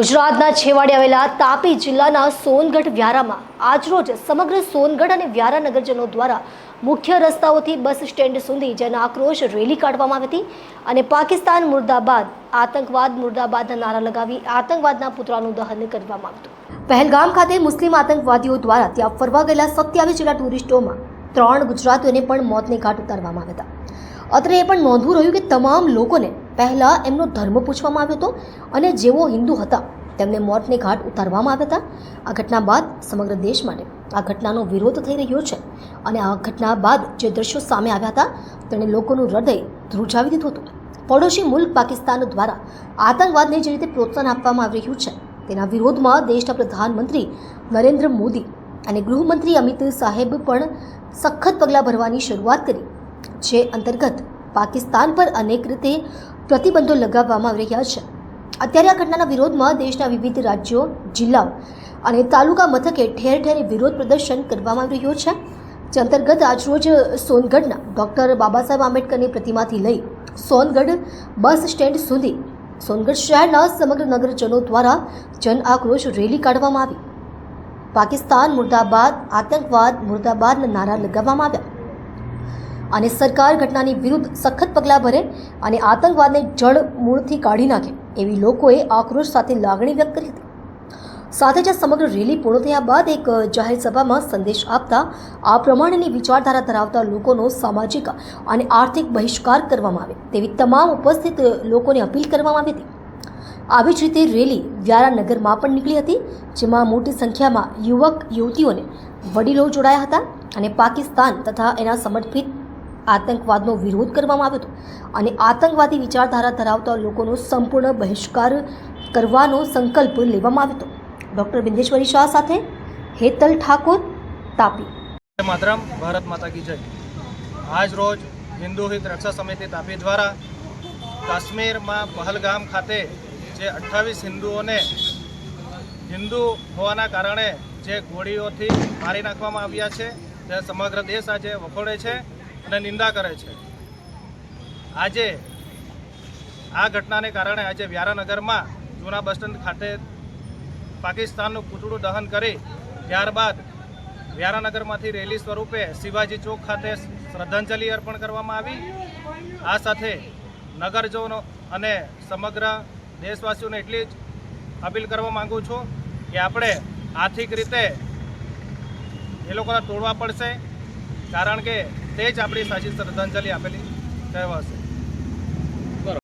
ગુજરાતના છેવાડે આવેલા તાપી જિલ્લાના સોનગઢ વ્યારામાં આજરોજ સમગ્ર સોનગઢ અને વ્યારા નગરજનો દ્વારા મુખ્ય રસ્તાઓથી બસ સ્ટેન્ડ સુધી જન આક્રોશ રેલી કાઢવામાં આવી હતી અને પાકિસ્તાન મુર્દાબાદ, આતંકવાદ મુર્દાબાદના નારા લગાવી આતંકવાદના પુતળાનું દહન કરવામાં આવ્યું પહેલગામ ખાતે મુસ્લિમ આતંકવાદીઓ દ્વારા ત્યાં ફરવા ગયેલા સત્યાવીસ જેટલા ટુરિસ્ટોમાં ત્રણ ગુજરાતીઓને પણ મોતને ઘાટ ઉતારવામાં આવ્યા હતા. અત્રે એ પણ નોંધવું રહ્યું કે તમામ લોકોને પહેલાં એમનો ધર્મ પૂછવામાં આવ્યો હતો અને જેઓ હિન્દુ હતા, તેમને મોતને ઘાટ ઉતારવામાં આવ્યા હતા. આ ઘટના બાદ સમગ્ર દેશ માટે આ ઘટનાનો વિરોધ થઈ રહ્યો છે અને આ ઘટના બાદ જે દ્રશ્યો સામે આવ્યા હતા, તેણે લોકોનું હૃદય ધ્રુજાવી દીધું હતું. પડોશી મુલ્ક પાકિસ્તાન દ્વારા આતંકવાદને જે રીતે પ્રોત્સાહન આપવામાં આવી રહ્યું છે, તેના વિરોધમાં દેશના પ્રધાનમંત્રી નરેન્દ્ર મોદી અને ગૃહમંત્રી અમિત સાહેબ પણ સખત પગલાં ભરવાની શરૂઆત કરી, જે અંતર્ગત પાકિસ્તાન પર અનેક રીતે પ્રતિબંધો લગાવવામાં આવી રહ્યા છે. અત્યારે આ ઘટનાના વિરોધમાં દેશના વિવિધ રાજ્યો, જિલ્લાઓ અને તાલુકા મથકે ઠેર ઠેર વિરોધ પ્રદર્શન કરવામાં આવી રહ્યો છે. જે અંતર્ગત આજરોજ સોનગઢના ડૉક્ટર બાબા સાહેબ આંબેડકરની પ્રતિમાથી લઈ સોનગઢ બસ સ્ટેન્ડ સુધી સોનગઢ શહેરના સમગ્ર નગરજનો દ્વારા જન આક્રોશ રેલી કાઢવામાં આવી. પાકિસ્તાન મુર્દાબાદ, આતંકવાદ મુર્દાબાદના નારા લગાવવામાં આવ્યા. અને સરકાર ઘટનાની વિરુદ્ધ સખત પગલાં ભરે અને આતંકવાદને જળ મૂળથી કાઢી નાખે એવી લોકોએ આક્રોશ સાથે લાગણી વ્યક્ત કરી હતી. સાથે જ સમગ્ર રેલી પૂર્ણ થયા બાદ એક જાહેર સભામાં સંદેશ આપતા આ પ્રમાણેની વિચારધારા ધરાવતા લોકોનો સામાજિક અને આર્થિક બહિષ્કાર કરવામાં આવે તેવી તમામ ઉપસ્થિત લોકોને અપીલ કરવામાં આવી હતી. આવી જ રીતે રેલી વ્યારા નગરમાં પણ નીકળી હતી, જેમાં મોટી સંખ્યામાં યુવક, યુવતીઓને વડીલો જોડાયા હતા અને પાકિસ્તાન તથા એના સમર્પિત આતંકવાદનો વિરોધ કરવામાં આવ્યો હતો. અને આતંકવાદી વિચારધારા ધરાવતા લોકોનો સંપૂર્ણ બહિષ્કાર કરવાનો સંકલ્પ લેવામાં આવ્યો હતો. ડૉક્ટર બિંદેશ્વરી શાહ સાથે હેતલ ઠાકોર, તાપી. માધરમ ભારત માતા કી જય. આજ રોજ હિન્દુ હિત રક્ષા સમિતિ તાપી દ્વારા કાશ્મીરમાં પહલગામ ખાતે જે અઠ્ઠાવીસ હિન્દુઓને હિન્દુ હોવાના કારણે જે ગોળીઓથી મારી નાખવામાં આવ્યા છે, તે સમગ્ર દેશ આજે વખોડે છે. અને નિંદા કરે છે. આજે આ ઘટનાને કારણે આજે વ્યારાનગરમાં જૂના બસ સ્ટેન્ડ ખાતે પાકિસ્તાનનું પૂતળું દહન કરી ત્યારબાદ વ્યારાનગરમાંથી રેલી સ્વરૂપે શિવાજી ચોક ખાતે શ્રદ્ધાંજલિ અર્પણ કરવામાં આવી. આ સાથે નગરજનો અને સમગ્ર દેશવાસીઓને એટલી જ અપીલ કરવા માગું છું કે આપણે આર્થિક રીતે એ લોકોને તોડવા પડશે. કારણ કે તે જ આપણી સાચી શ્રદ્ધાંજલિ આપેલી. કહેવાશે